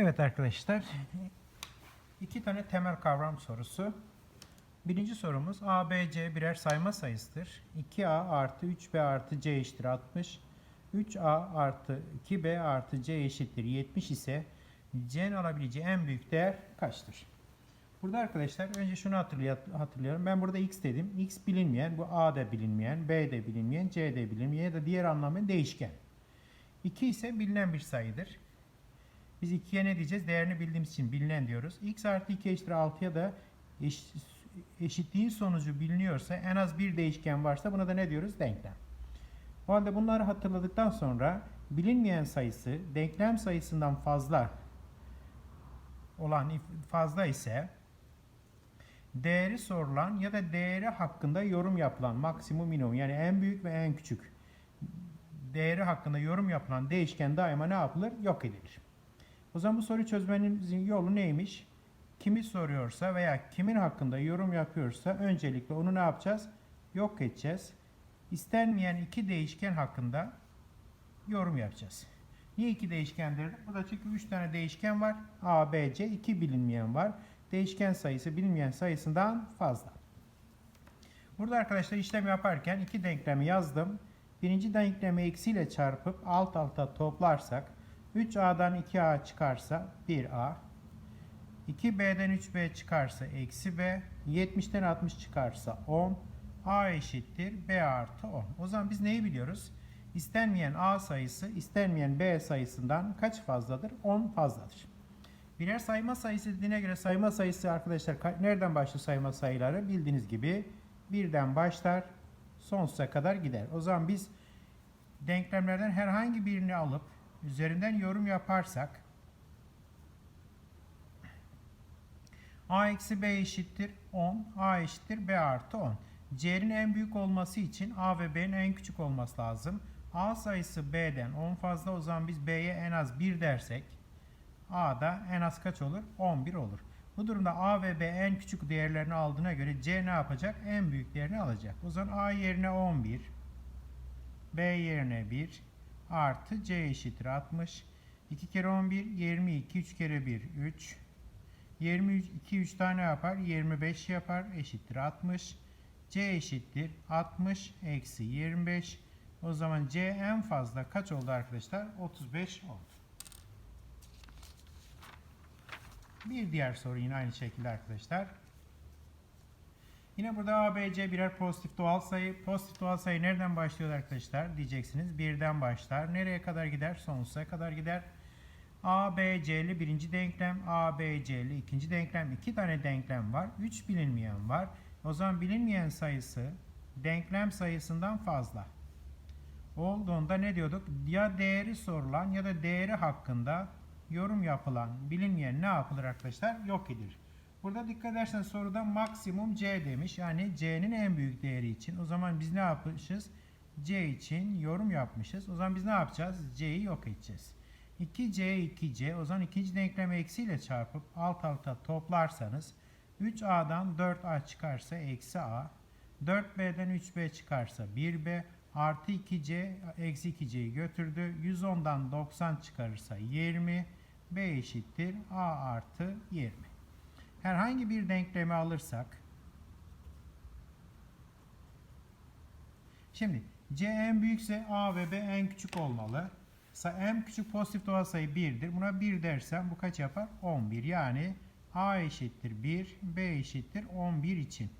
Evet arkadaşlar. iki tane temel kavram sorusu. Birinci sorumuz A, B, C birer sayma sayısıdır. 2A artı 3B artı C eşittir 60. 3A artı 2B artı C eşittir 70 ise C'nin alabileceği en büyük değer kaçtır? Burada arkadaşlar önce şunu hatırlıyorum. Ben burada x dedim. X bilinmeyen, bu A da bilinmeyen, B de bilinmeyen, C de bilinmeyen ya da diğer anlamda değişken. 2 ise bilinen bir sayıdır. Biz 2'ye ne diyeceğiz? Değerini bildiğimiz için bilinen diyoruz. x artı 2 eşittir 6'ya da eş, eşitliğin sonucu biliniyorsa en az bir değişken varsa buna da ne diyoruz? Denklem. O halde bunları hatırladıktan sonra bilinmeyen sayısı denklem sayısından fazla olan fazla ise değeri sorulan ya da değeri hakkında yorum yapılan maksimum minimum yani en büyük ve en küçük değeri hakkında yorum yapılan değişken daima ne yapılır? Yok edilir. O zaman bu soruyu çözmenin yolu neymiş? Kimi soruyorsa veya kimin hakkında yorum yapıyorsa öncelikle onu ne yapacağız? Yok edeceğiz. İstenmeyen iki değişken hakkında yorum yapacağız. Niye iki değişkendir? Bu da çünkü 3 tane değişken var. A, B, C, 2 bilinmeyen var. Değişken sayısı bilinmeyen sayısından fazla. Burada arkadaşlar işlem yaparken iki denklemi yazdım. Birinci denklemi eksiyle çarpıp alt alta toplarsak 3A'dan 2A çıkarsa 1A 2B'den 3B çıkarsa eksi B 70'ten 60 çıkarsa 10 A eşittir B artı 10. O zaman biz neyi biliyoruz? İstenmeyen A sayısı istenmeyen B sayısından kaç fazladır? 10 fazladır. Birer sayma sayısı dediğine göre sayma sayısı arkadaşlar ka- nereden başlıyor sayma sayıları? Bildiğiniz gibi birden başlar sonsuza kadar gider. O zaman biz denklemlerden herhangi birini alıp üzerinden yorum yaparsak a eksi b eşittir 10, a eşittir b artı 10. C'nin en büyük olması için a ve b'nin en küçük olması lazım. a sayısı b'den 10 fazla o zaman biz b'ye en az 1 dersek a da en az kaç olur? 11 olur. Bu durumda a ve b en küçük değerlerini aldığına göre c ne yapacak? En büyük değerini alacak. O zaman a yerine 11, b yerine 1 artı c eşittir 60. 2 kere 11 22, 3 kere 1 3. 23, 2 3 tane yapar 25 yapar eşittir 60. c eşittir 60 eksi 25. O zaman c en fazla kaç oldu arkadaşlar? 35 oldu. Bir diğer soru yine aynı şekilde arkadaşlar. Yine burada A, B, C birer pozitif doğal sayı. Pozitif doğal sayı nereden başlıyor arkadaşlar? Diyeceksiniz. Birden başlar. Nereye kadar gider? Sonsuza kadar gider. A, B, C'li birinci denklem. A, B, C'li ikinci denklem. iki tane denklem var. Üç bilinmeyen var. O zaman bilinmeyen sayısı denklem sayısından fazla. Olduğunda ne diyorduk? Ya değeri sorulan ya da değeri hakkında yorum yapılan bilinmeyen ne yapılır arkadaşlar? Yok edilir. Burada dikkat edersen soruda maksimum C demiş. Yani C'nin en büyük değeri için. O zaman biz ne yapmışız? C için yorum yapmışız. O zaman biz ne yapacağız? C'yi yok edeceğiz. 2C 2C o zaman ikinci denklemi eksiyle çarpıp alt alta toplarsanız 3A'dan 4A çıkarsa eksi A 4B'den 3B çıkarsa 1B artı 2C eksi 2C'yi götürdü. 110'dan 90 çıkarırsa 20 B eşittir A artı 20. Herhangi bir denklemi alırsak Şimdi C en büyükse A ve B en küçük olmalı. Sa- En küçük pozitif doğal sayı 1'dir. Buna 1 dersem bu kaç yapar? 11. Yani A eşittir 1, B eşittir 11 için.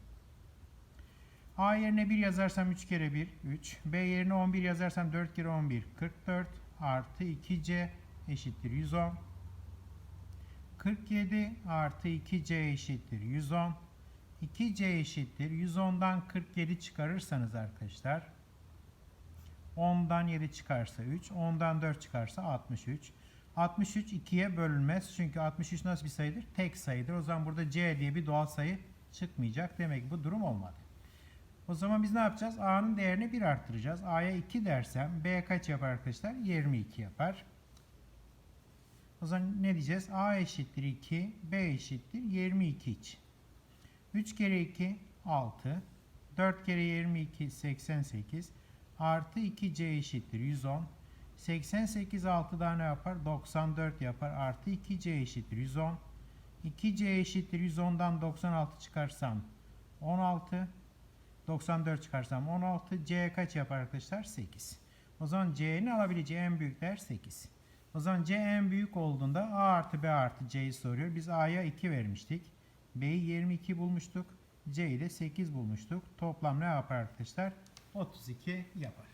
A yerine 1 yazarsam 3 kere 1, 3. B yerine 11 yazarsam 4 kere 11, 44. Artı 2C eşittir 110. 47 artı 2C eşittir 110. 2C eşittir 110'dan 47 çıkarırsanız arkadaşlar 10'dan 7 çıkarsa 3, 10'dan 4 çıkarsa 63. 63 2'ye bölünmez. Çünkü 63 nasıl bir sayıdır? Tek sayıdır. O zaman burada C diye bir doğal sayı çıkmayacak. Demek ki bu durum olmadı. O zaman biz ne yapacağız? A'nın değerini 1 arttıracağız. A'ya 2 dersem B kaç yapar arkadaşlar? 22 yapar. O zaman ne diyeceğiz? A eşittir 2, B eşittir 22 için. 3 kere 2 6, 4 kere 22 88 artı 2C eşittir 110. 88 6 ne yapar? 94 yapar. Artı 2C eşittir 110. 2C eşittir 110'dan 96 çıkarsam 16. 94 çıkarsam 16. C kaç yapar arkadaşlar? 8. O zaman C'nin alabileceği en büyük değer 8. O zaman C en büyük olduğunda A artı B artı C'yi soruyor. Biz A'ya 2 vermiştik. B'yi 22 bulmuştuk. C'yi de 8 bulmuştuk. Toplam ne yapar arkadaşlar? 32 yapar.